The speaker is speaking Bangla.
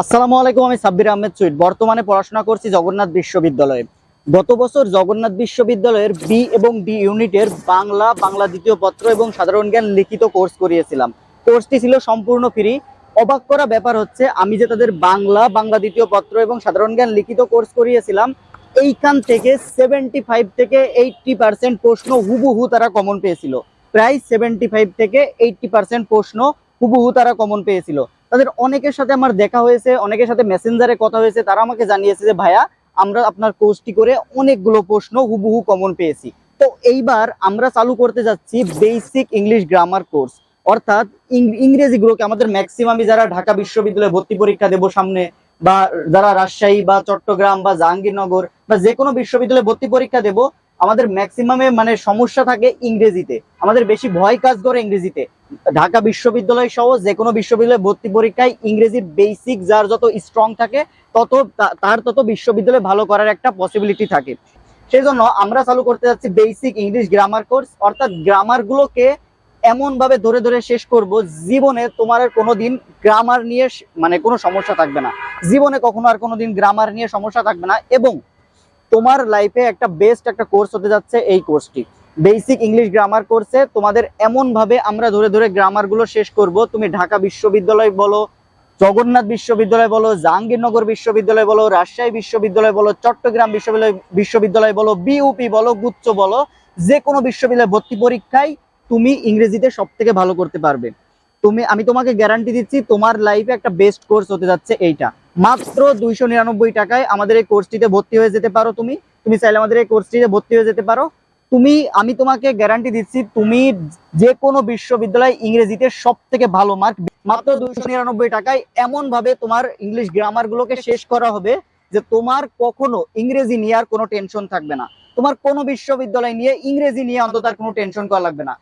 আসসালামু আলাইকুম, আমি সাব্বির আহমেদ সুইট বর্তমানে পড়াশোনা করছি জগন্নাথ বিশ্ববিদ্যালয়ে। গত বছর জগন্নাথ বিশ্ববিদ্যালয়ের বি এবং ডি ইউনিটের বাংলা বাংলা দ্বিতীয় পত্র এবং সাধারণ জ্ঞান লিখিত কোর্স করিয়েছিলাম। কোর্সটি ছিল সম্পূর্ণ ফ্রি। অবাক করা ব্যাপার হচ্ছে, আমি যে তাদের বাংলা বাংলা দ্বিতীয় পত্র এবং সাধারণ জ্ঞান লিখিত কোর্স করিয়েছিলাম, এইখান থেকে সেভেন্টি ফাইভ থেকে এইটটি পার্সেন্ট প্রশ্ন হুবহু তারা কমন পেয়েছিল। প্রায় সেভেন্টি ফাইভ থেকে এইটটি পার্সেন্ট প্রশ্ন হুবহু তারা কমন পেয়েছিল। তাদের অনেকের সাথে আমার দেখা হয়েছে, অনেকের সাথে মেসেঞ্জারে কথা হয়েছে, তারা আমাকে জানিয়েছে যে, ভাইয়া, আমরা আপনার কোর্সটি করে অনেকগুলো প্রশ্ন হুবহু কমন পেয়েছি। তো এইবার আমরা চালু করতে যাচ্ছি বেসিক ইংলিশ গ্রামার কোর্স অর্থাৎ ইংরেজিগুলোকে আমাদের ম্যাক্সিমামই যারা ঢাকা বিশ্ববিদ্যালয়ে ভর্তি পরীক্ষা দেব সামনে, বা যারা রাজশাহী, বা চট্টগ্রাম, বা জাহাঙ্গীরনগর, বা যে কোনো বিশ্ববিদ্যালয়ে ভর্তি পরীক্ষা দেব, আমাদের ম্যাক্সিমামে মানে সমস্যা থাকে ইংরেজিতে। আমাদের বেশি ভয় কাজ করে ইংরেজিতে। ঢাকা বিশ্ববিদ্যালয় সহ যে কোনো বিশ্ববিদ্যালয়ে ভর্তি পরীক্ষায় ইংরেজির বেসিক যার যত স্ট্রং থাকে, তত তার তত বিশ্ববিদ্যালয়ে ভালো করার একটা পসিবিলিটি থাকে। সেই জন্য আমরা চালু করতে যাচ্ছি বেসিক ইংলিশ গ্রামার কোর্স অর্থাৎ গ্রামার গুলোকে এমন ভাবে ধরে ধরে শেষ করব জীবনে তোমার আর কোনোদিন গ্রামার নিয়ে মানে কোনো সমস্যা থাকবে না। জীবনে কখনো আর কোনোদিন গ্রামার নিয়ে সমস্যা থাকবে না এবং তোমার লাইফে একটা বেস্ট একটা কোর্স হতে যাচ্ছে এই কোর্সটি বেসিক ইংলিশ গ্রামার কোর্সে তোমাদের এমন ভাবে আমরা ধরে ধরে গ্রামারগুলো শেষ করব। তুমি ঢাকা বিশ্ববিদ্যালয় বলো, জগন্নাথ বিশ্ববিদ্যালয় বলো, জাহাঙ্গীরনগর বিশ্ববিদ্যালয় বলো, রাজশাহী বিশ্ববিদ্যালয় বলো, চট্টগ্রাম বিশ্ববিদ্যালয় বিশ্ববিদ্যালয় বলো বিউপি বলো, গুচ্ছ বলো যে কোনো বিশ্ববিদ্যালয় ভর্তি পরীক্ষায় তুমি ইংরেজিতে সব থেকে ভালো করতে পারবে। তুমি, আমি তোমাকে গ্যারান্টি দিচ্ছি, তোমার লাইফে একটা বেস্ট কোর্স হতে যাচ্ছে এইটা। মাত্র দুইশো নিরানব্বই টাকায় আমাদের এই কোর্সটিতে ভর্তি হয়ে যেতে পারো তুমি। তুমি চাইলে আমাদের এই কোর্সটিতে ভর্তি হয়ে যেতে পারো। তুমি, আমি তোমাকে গ্যারান্টি দিচ্ছি, তুমি যে কোনো বিশ্ববিদ্যালয় ইংরেজিতে সব থেকে ভালো মার্ক মাত্র দুইশো নিরানব্বই টাকায় এমন ভাবে তোমার ইংলিশ গ্রামার গুলোকে শেষ করা হবে যে তোমার কখনো ইংরেজি নিয়ে আর কোনো টেনশন থাকবে না। তোমার কোনো বিশ্ববিদ্যালয় নিয়ে ইংরেজি নিয়ে অন্তত আর কোনো টেনশন করা লাগবে না।